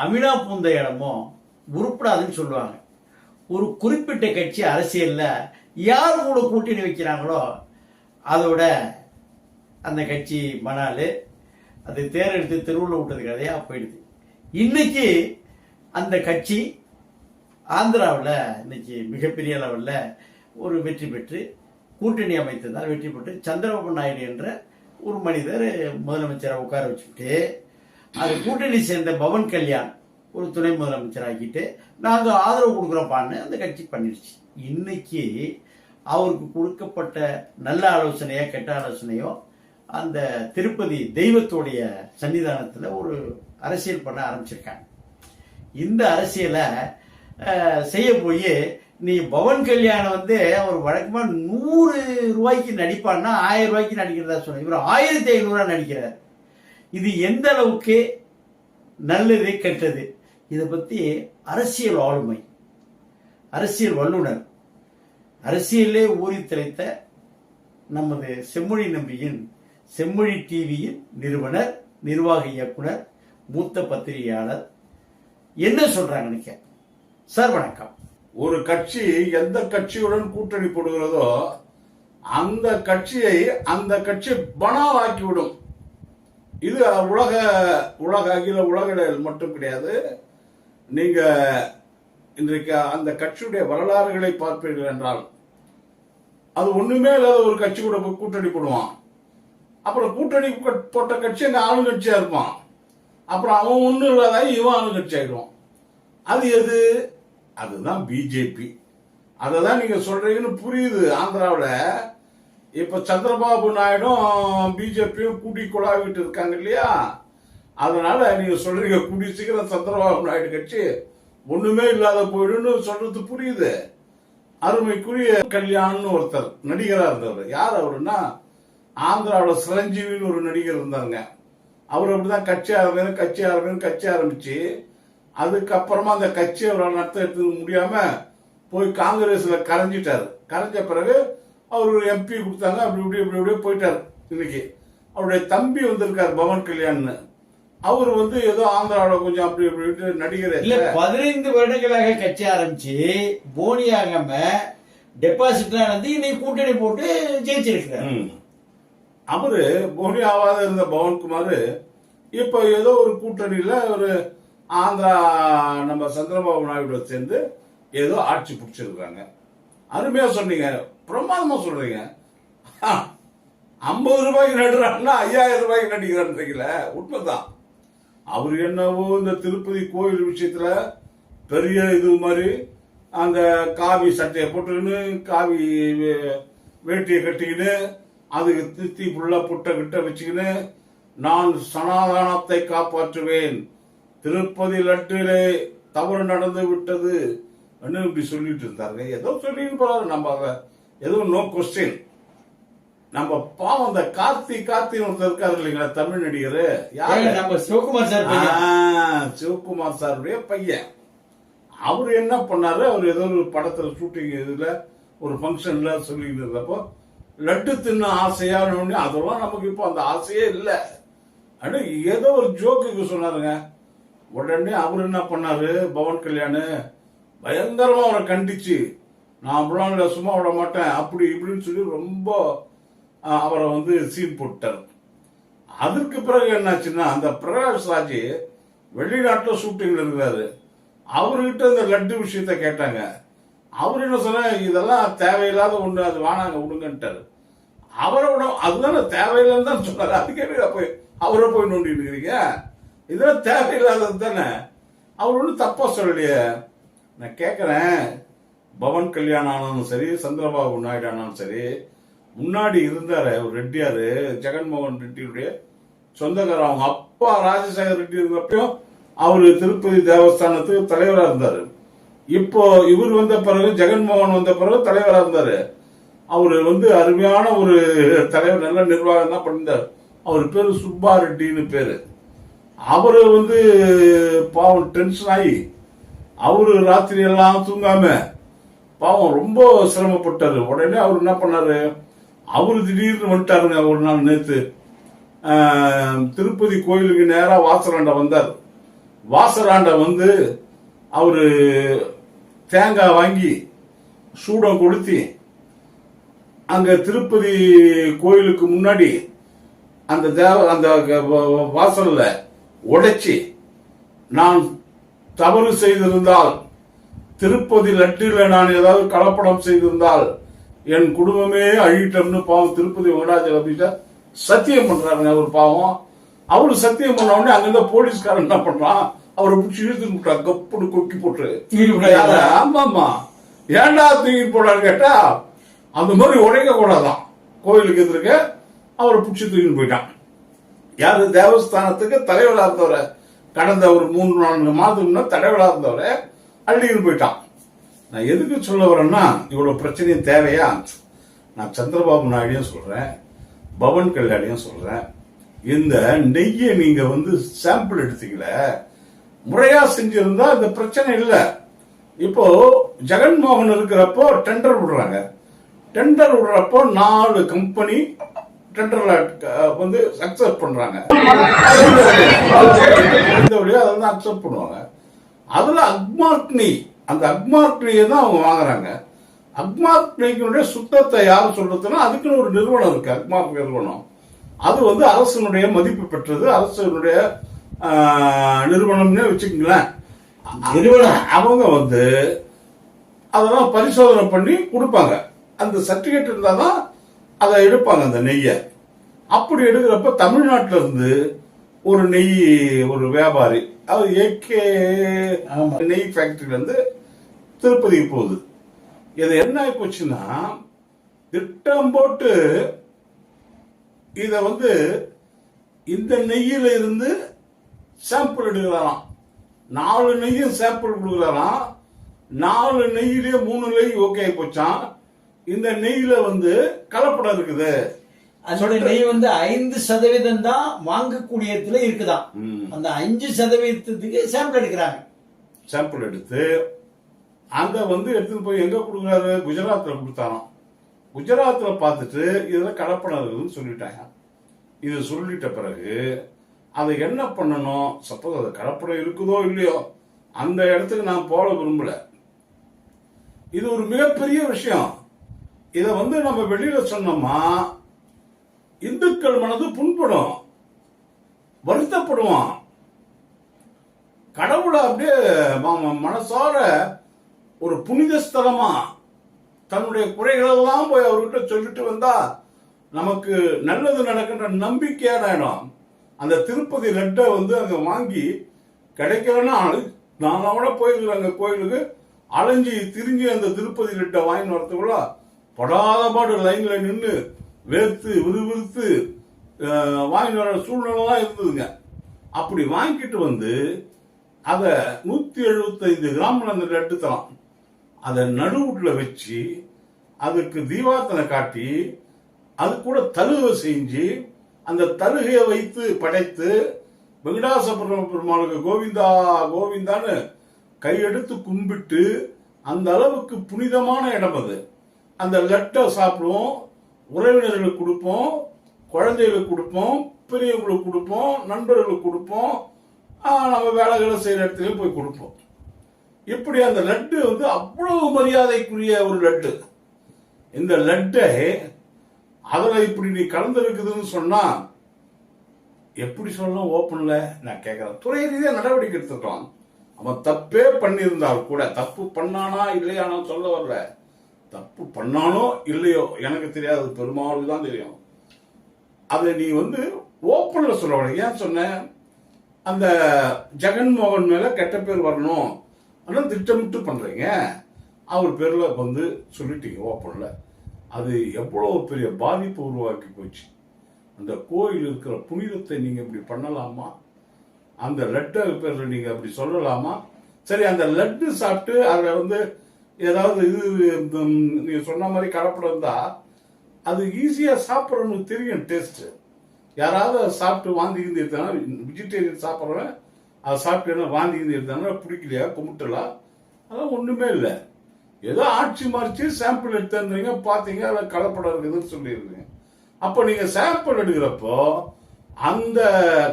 அமினா பூந்த இடமும் உருப்படாதுன்னு சொல்லுவாங்க. ஒரு குறிப்பிட்ட கட்சி அரசியலில் யார் கூட கூட்டணி வைக்கிறாங்களோ அதோட அந்த கட்சி மணாலு அது தேரெடுத்து தெருவில் விட்டது கதையாக போயிடுது. இன்னைக்கு அந்த கட்சி ஆந்திராவில் இன்னைக்கு மிகப்பெரிய லெவலில் ஒரு வெற்றி பெற்று கூட்டணி அமைத்ததால் வெற்றி பெற்று சந்திரபாபு நாயுடு என்ற ஒரு மனிதர் முதலமைச்சரை உட்கார வச்சுக்கிட்டு அது கூட்டணி சேர்ந்த பவன் கல்யாண் ஒரு துணை முதலமைச்சர் ஆக்கிட்டு நாங்கள் ஆதரவு கொடுக்குறோப்பான்னு அந்த கட்சி பண்ணிடுச்சு. இன்னைக்கு அவருக்கு கொடுக்கப்பட்ட நல்ல ஆலோசனையோ கெட்ட ஆலோசனையோ அந்த திருப்பதி தெய்வத்துடைய சன்னிதானத்தில் ஒரு அரசியல் பண்ண ஆரம்பிச்சிருக்காங்க. இந்த அரசியலை செய்ய போய் நீ பவன் கல்யாணம் வந்து அவர் வழக்கமாக நூறு ரூபாய்க்கு நடிப்பான்னா ஆயிரம் ரூபாய்க்கு நடிக்கிறதா சொன்ன. இவர் ஆயிரத்தி ஐநூறுரூவா நடிக்கிறார். இது எந்த அளவுக்கு நல்லது கெட்டது? இதை பத்தி அரசியல் ஆளுமை அரசியல் வல்லுனர் அரசியலே ஊறி திளைத்த நமது செம்மொழி நம்பியின் செம்மொழி டிவியின் நிறுவனர் நிர்வாக இயக்குனர் மூத்த பத்திரிகையாளர் என்ன சொல்றாங்க நினைக்க சார் வணக்கம். ஒரு கட்சி எந்த கட்சியுடன் கூட்டணி போடுகிறதோ அந்த கட்சியை அந்த கட்சி பணாவாக்கி விடும் இது உலக உலக அகில உலக மட்டும் கிடையாது. நீங்க இன்றைக்கு அந்த கட்சியுடைய வரலாறுகளை பார்ப்பீர்கள் என்றால் அது ஒண்ணுமே இல்லாத ஒரு கட்சி கூட கூட்டணி போடுவான். அப்புறம் கூட்டணி போட்ட- போட்ட கட்சி அங்க ஆளுங்கட்சியா இருப்பான். அப்புறம் அவன் ஒண்ணும் இல்லாத இவன் ஆளுங்கட்சி ஆயிடுவான். அது எது? அதுதான் பிஜேபி. அதை தான் நீங்க சொல்றீங்கன்னு புரியுது ஆந்திராவில். இப்ப சந்திரபாபு நாயுடும் பிஜேபியும் கூட்டி குழாவிட்டு இருக்காங்க இல்லையா? அதனால நீங்க சொல்றீங்க கூடி சீக்கிரம் சந்திரபாபு நாயுடு கட்சி ஒண்ணுமே இல்லாத போயிடும்னு சொல்றது புரியுது. அருமைக்குரிய கல்யாண்னு ஒருத்தர் நடிகராக இருந்தவர் யார் அவருன்னா? ஆந்திராவில் சிரஞ்சீவின்னு ஒரு நடிகர் இருந்தாருங்க. அவர் அப்படிதான் கட்சி ஆரம்பிச்சு கட்சி ஆரம்பிச்சு கட்சி ஆரம்பிச்சு. அதுக்கப்புறமா அந்த கட்சி அவரால் நடத்த எடுத்துக்க முடியாம போய் காங்கிரஸ்ல கரைஞ்சிட்டாரு. கரைஞ்ச பிறகு அவர் எம்பி கொடுத்தாங்க. அப்படி இப்படி இப்படி இப்படியே போயிட்டாரு இன்னைக்கு. அவருடைய தம்பி வந்திருக்காரு பவன் கல்யாண்னு. அவர் வந்து ஏதோ ஆந்திராவில் கொஞ்சம் அப்படி இப்படி நடிகர். இல்ல பதினைந்து வருடங்களாக கட்சி ஆரம்பிச்சு போனியாகாம டெபாசிட்ல வந்து இன்னைக்கு கூட்டணி போட்டு ஜெயிச்சிருக்கிறார். அவரு போனி ஆவாத இருந்த பவன்குமார் இப்ப ஏதோ ஒரு கூட்டணியில ஒரு ஆந்திரா நம்ம சந்திரபாபு நாயுடு சேர்ந்து ஏதோ ஆட்சி பிடிச்சிருக்காங்க அருமையா சொன்னீங்க. பிரமாதமா சொல்றீங்க. ஐம்பது ரூபாய்க்கு நடுறாங்கன்னா ஐயாயிரம் ரூபாய்க்கு நடிக்கிறான்றீங்கள உண்மைதான். அவர் என்னவோ இந்த திருப்பதி கோயில் விஷயத்துல பெரிய இது மாதிரி அந்த காவி சட்டையை போட்டுக்கின்னு காவி வே- வேட்டியை கட்டிக்கின்னு அதுக்கு திருத்தி ஃபுல்லாக புட்டை கிட்ட வச்சுக்கின்னு நான் சனாதானத்தை காப்பாற்றுவேன். திருப்பதி லட்டிலே தவறு நடந்து விட்டது. அப்படின்னு இப்படி சொல்லிட்டு இருந்தாருங்க. ஏதோ சொல்லிட்டு போறாரு. நம்ம அதை எதுவும் நோ கொஸ்டின் நம்ம பாவம் அந்த கார்த்தி கார்த்தின்னு ஒருத்தர் இருக்காரு இல்லைங்களா தமிழ் நடிகர்? யாரு? நம்ம சிவகுமார் சார் சிவகுமார் சாருடைய பையன். அவர் என்ன பண்ணாரு? அவர் ஏதோ ஒரு படத்துல ஷூட்டிங் இதுல ஒரு ஃபங்க்ஷன்ல சொல்லிட்டு இருந்தப்போ லட்டு தின்ன ஆசையா அதெல்லாம் நமக்கு இப்போ அந்த ஆசையே இல்லை. அப்படின்னு ஏதோ ஒரு ஜோக்குக்கு சொன்னாருங்க. உடனே அவர் என்ன பண்ணாரு? பவன் கல்யாண் பயங்கரமா அவரை கண்டிச்சு. நான் அப்படிலாம் இல்லை சும்மா விட மாட்டேன். அப்படி இப்படின்னு சொல்லி ரொம்ப அவரை வந்து சீன் போட்டார் அதற்கு பிறகு என்னாச்சுன்னா அந்த பிரகாஷ் ராஜ் வெளிநாட்டில் ஷூட்டிங்ல இருக்கிறாரு அவர்கிட்ட இந்த லட்டு விஷயத்த கேட்டாங்க. அவர் என்ன சொன்னா இதெல்லாம் தேவையில்லாத ஒன்று அது வானாங்க விடுங்கன்ட்டாரு. அவரை விட அதுதானே தேவையில்லைன்னு தான் சொன்னாரு. அதுக்கே போய் அவரை போய் நோண்டிட்டு இருக்கிறீங்க இதெல்லாம் தேவையில்லாதது தானே? அவர் ஒன்றும் தப்பா சொல்லலையே. நான் கேட்குறேன் பவன் கல்யாணம் ஆனாலும் சரி சந்திரபாபு நாயுடு ஆனாலும் சரி முன்னாடி இருந்தார் ஒரு ஜெகன்மோகன் ரெட்டியுடைய சொந்தக்காரர். அவங்க அப்பா ராஜசேகர் ரெட்டி இருந்தப்பையும் அவர் திருப்பதி தேவஸ்தானத்துக்கு தலைவராக இருந்தார். இப்போ இவர் வந்த பிறகு ஜெகன்மோகன் வந்த பிறகு தலைவராக இருந்தார். அவர் வந்து அருமையான ஒரு தலைவர் நல்ல நிர்வாகம் தான் பண்ணியிருந்தார். அவர் பேர் சுப்பா ரெட்டின்னு பேர். அவர் வந்து பாவம் டென்ஷன் ஆகி அவர் ராத்திரி எல்லாம் தூங்காமல் பாவம் ரொம்ப சிரமப்பட்டாரு. உடனே அவர் என்ன பண்ணாரு? அவரு திடீர்னு வந்துட்டாருங்க ஒரு நாள் நேத்து. திருப்பதி கோயிலுக்கு நேரா வாசராண்ட வந்தார். வாசராண்ட வந்து அவரு தேங்காய் வாங்கி சூடம் கொளுத்தி அங்க திருப்பதி கோயிலுக்கு முன்னாடி அந்த தேவ அந்த வ- வாசல்ல உடைச்சி நான் தவறு செய்திருந்தால் திருப்பதி லட்டில நான் ஏதாவது கலப்படம் செய்திருந்தால் என் குடும்பமே அழிட்டம்னு பாவம் திருப்பதி வெங்கடாச்சலபதிட்ட சத்தியம் பண்றாருங்க அவர் பாவம். அவரு சத்தியம் பண்ண உடனே அங்கிருந்த போலீஸ்காரன் என்ன பண்றான்? அவரை பிடிச்சி இழுத்து விட்டான் கப்புனு கொக்கி போட்டு? ஆமா ஆமா ஏன்டா தூக்கி போடான்னு கேட்டா அந்த மாதிரி உடைக்க கூடாதான். கோயிலுக்கு எதிர்க்க அவரை பிடிச்சி தூக்கி போயிட்டான். யாரு? தேவஸ்தானத்துக்கு தலைவரா இருந்தவரை. கடந்த ஒரு மூணு நான்கு மாதத்துக்கு முன்னாடி தலைவரா இருந்தவரை. அள்ளிட்டு போயிட்டான். நான் எதுக்கு சொல்ல வரேன்னா இவ்வளவு பிரச்சனையும் தேவையா? நான் சந்திரபாபு நாயுடையும் சொல்றேன் பவன் கல்யாணியும் சொல்றேன். இந்த நெய்யை நீங்க வந்து சாம்பிள் எடுத்தீங்கள முறையா செஞ்சிருந்தா இந்த பிரச்சனை இல்லை. இப்போ ஜெகன்மோகன் இருக்கிறப்போ டெண்டர் விடுறாங்க. டெண்டர் விடுறப்போ நாலு கம்பெனி டெண்டர்ல வந்து அக்செப்ட் பண்றாங்க. இந்த வழியா அதை வந்து அக்செப்ட் பண்ணுவாங்க. அதில் அக்மார்க்னி அந்த அக்மார்க்னியை தான் அவங்க வாங்குறாங்க. அக்மார்க்னியினுடைய சுத்தத்தை யார் சொல்றதுன்னா அதுக்குன்னு ஒரு நிறுவனம் இருக்கு அக்மார்க் நிறுவனம். அது வந்து அரசனுடைய மதிப்பு பெற்றது அரசனுடைய நிறுவனம்னே வச்சுக்கங்களேன். நிறுவனம்? அவங்க வந்து அதெல்லாம் பரிசோதனை பண்ணி கொடுப்பாங்க. அந்த சர்டிஃபிகேட் இருந்தால் தான் அதை எடுப்பாங்க அந்த நெய்யை. அப்படி எடுக்கிறப்ப தமிழ்நாட்டில் இருந்து ஒரு நெய் ஒரு வியாபாரி அவர் ஏகே. நெய் ஃபேக்டரியில இருந்து திருப்பதிக்கு போகுது. இது என்ன ஆகி போச்சுன்னா திட்டம் போட்டு இத வந்து இந்த நெய்யில இருந்து சாம்பிள் எடுக்கிறாராம் நாலு நெய்யும் சாம்பிள் கொடுக்குறாராம் நாலு நெய்யிலேயே மூணு நெய் ஓகே ஆகி போச்சான் இந்த நெய்யில வந்து கலப்படம் இருக்குது. அந்த நெய் வந்து ஐந்து சதவீதம் தான் வாங்கக்கூடியதுல இருக்குதாம் ம். அந்த அஞ்சு சதவீதத்துக்கு சாம்பிள் எடுக்கிறாங்க. சாம்பிள் எடுத்து அங்க வந்து எடுத்துட்டு போய் எங்க கொடுக்குறாரு? குஜராத்ல கொடுத்தாராம். குஜராத்ல பார்த்துட்டு இதுல இருக்குதுன்னு சொல்லிட்டாங்க. இது சொல்லிட்ட பிறகு அதை என்ன பண்ணணும்? சப்போஸ் அது கலப்படம் இருக்குதோ இல்லையோ அந்த இடத்துக்கு நான் போக விரும்பல. இது ஒரு மிகப்பெரிய விஷயம். இதை வந்து நம்ம வெளியில சொன்னோமா இந்துக்கள் மனது புண்படும் வருத்தப்படுவான். கடவுளை அப்படியே மனசார ஒரு புனித ஸ்தலமா தன்னுடைய குறைகளெல்லாம் போய் அவர்கிட்ட சொல்லிட்டு வந்தா நமக்கு நல்லது நடக்கின்ற நம்பிக்கையான இடம் அந்த திருப்பதி லட்டை வந்து அங்க வாங்கி கிடைக்கலன்னா நான் கூட போயிருக்கிறேன் அங்க கோயிலுக்கு. அலைஞ்சி திரிஞ்சு அந்த திருப்பதி லட்டை வாங்கி வரத்துக்குள்ள படாத பாடு லைன்ல நின்று வேர்த்து விறுவிறுத்து அஹ், வாங்கிட்டு வர சூழ்நிலைலாம் இருந்ததுங்க. அப்படி வாங்கிட்டு வந்து அதை நூத்தி எழுபத்தைந்து கிராமில் அந்த லட்டு அதை நடுவுட்டில் வச்சு அதுக்கு தீபாத்தனை காட்டி அது கூட தழுகை செஞ்சு அந்த தழுகையை வைத்து படைத்து வெங்கடாசபுரம் பெருமாளுக்கு கோவிந்தா கோவிந்தான்னு கையெடுத்து கும்பிட்டு அந்த அளவுக்கு புனிதமான இடம் அது. அந்த லெட்டை சாப்பிடுவோம் உறவினர்களுக்கு கொடுப்போம் குழந்தைகளுக்கு கொடுப்போம் பெரியவங்களுக்கு கொடுப்போம் நண்பர்களுக்கு கொடுப்போம். நம்ம வேலைகளை செய்யற இடத்துலயும் போய் கொடுப்போம். இப்படி அந்த லட்டு வந்து அவ்வளவு மரியாதைக்குரிய ஒரு லட்டு. இந்த லட்டை அதுல இப்படி நீ கலந்துருக்குதுன்னு சொன்னா எப்படி சொல்லலாம் ஓப்பன்ல? நான் கேட்குறேன் துறை ரீதியாக நடவடிக்கை எடுத்துக்கலாம் அவன் தப்பே பண்ணியிருந்தால் கூட தப்பு பண்ணானா இல்லையானா சொல்ல வரல. தப்பு பண்ணானோ இல்லையோ எனக்கு தெரியாது. பெருமாளுக்கு தான் தெரியும். அதை நீ வந்து ஓப்பன்ல சொல்ல ஏன் சொன்ன? அந்த ஜெகன்மோகன் மேல கெட்ட பேர் வரணும். ஆனால் திட்டமிட்டு பண்றீங்க. அவர் பேர்ல வந்து சொல்லிட்டீங்க ஓப்பன்ல அது எவ்வளவு பெரிய பாதிப்பு உருவாக்கி போச்சு. அந்த கோயில் இருக்கிற புனிதத்தை நீங்க இப்படி பண்ணலாமா? அந்த லட்டு பேர்ல நீங்க அப்படி சொல்லலாமா? சரி அந்த லட்டு சாப்பிட்டு அதில் வந்து ஏதாவது இது நீங்க சொன்ன மாதிரி கலப்படம் இருந்தா அது ஈஸியா சாப்பிட்றவனுக்கு தெரியும் டேஸ்ட் யாராவது சாப்பிட்டு வாந்தி கிந்தி எடுத்தாங்க வெஜிடேரியன் சாப்பிட்றவன் அதை சாப்பிட்டு வாந்தி கிந்தி எடுத்தாங்கன்னா பிடிக்கலையா கும்பிட்டலா? அதெல்லாம் ஒண்ணுமே இல்லை. ஏதோ ஆட்சி மாறிச்சு சாம்பிள் எடுத்துறீங்க பார்த்தீங்க அதில் கலப்படம் இருக்குதுன்னு சொல்லியிருக்கீங்க அப்போ நீங்க சாம்பிள் எடுக்கிறப்போ அந்த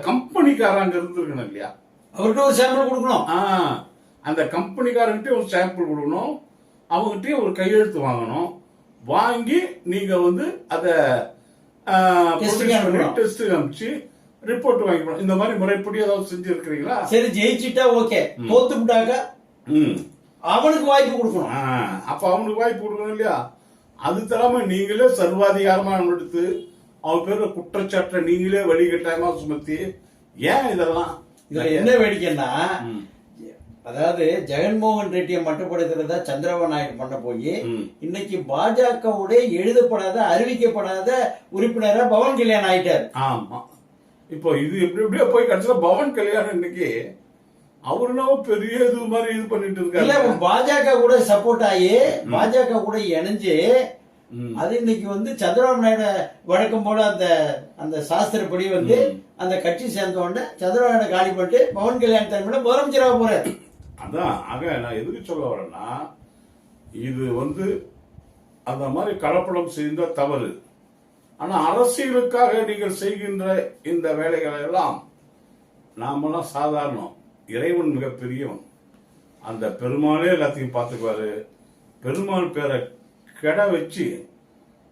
கம்பெனிக்காரங்க இருந்திருக்கணும் இல்லையா? அவர்கிட்ட ஒரு சாம்பிள் கொடுக்கணும். ஆ, அந்த கம்பெனிக்காரங்கிட்டே ஒரு சாம்பிள் கொடுக்கணும். அவங்ககிட்டயே ஒரு கையெழுத்து வாங்கணும். வாங்கி நீங்க வந்து அத. டெஸ்ட் அனுப்பிச்சு ரிப்போர்ட் வாங்கிக்கணும். இந்த மாதிரி முறைப்படி ஏதாவது செஞ்சிருக்கிறீங்களா? சரி ஜெயிச்சிட்டா ஓகே. தோத்துட்டாக்க அவனுக்கு வாய்ப்பு கொடுக்கணும். அப்ப அவனுக்கு வாய்ப்பு கொடுக்கணும் இல்லையா? அது தராம நீங்களே சர்வாதிகாரமா எடுத்து அவன் பேர்ல குற்றச்சாட்டை நீங்களே வழிகட்டாயமா சுமத்தி ஏன் இதெல்லாம்? இதுல என்ன வேடிக்கைன்னா. அதாவது ஜெகன்மோகன் ரெட்டியை மட்டுப்படுத்துறதா சந்திரபாபு நாயுடு பண்ண போய். இன்னைக்கு பாஜகவுடைய எழுதப்படாத அறிவிக்கப்படாத உறுப்பினரா பவன் கல்யாண் ஆயிட்டார் ஆமா இப்போ இது எப்படி எப்படியோ போய் கடைசியில பவன் கல்யாணம் இன்னைக்கு அவரு என்னவோ பெரிய இது மாதிரி இது பண்ணிட்டு இல்ல இருக்காரு பாஜக கூட சப்போர்ட் ஆகி பாஜக கூட இணைஞ்சு. அது இன்னைக்கு வந்து சந்திரபாபு நாயுடு வழக்கம் போல அந்த அந்த சாஸ்திரப்படி வந்து. அந்த கட்சி சேர்ந்த உடனே சந்திரபாபு நாயுடு காலி பண்ணிட்டு பவன் கல்யாண் தலைமையில முதலமைச்சராக போறாரு அதான் ஆக நான் எதுக்கு சொல்ல வரேன்னா இது வந்து அந்த மாதிரி கலப்படம் செய்த தவறு. ஆனால் அரசியலுக்காக நீங்கள் செய்கின்ற இந்த வேலைகளை எல்லாம் நாமெல்லாம் சாதாரணம் இறைவன் மிகப்பெரியவன். அந்த பெருமாளே எல்லாத்தையும் பார்த்துக்குவாரு. பெருமாள் பேரை கெட வச்சு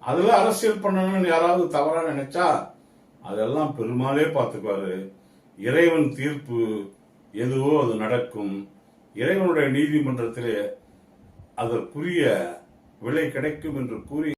அதில் அரசியல் பண்ணணும்னு யாராவது தவறாக நினைச்சா அதெல்லாம் பெருமாளே பார்த்துக்குவாரு. இறைவன் தீர்ப்பு எதுவோ அது நடக்கும். இறைவனுடைய நீதிமன்றத்திலே அதற்குரிய விலை கிடைக்கும் என்று கூறி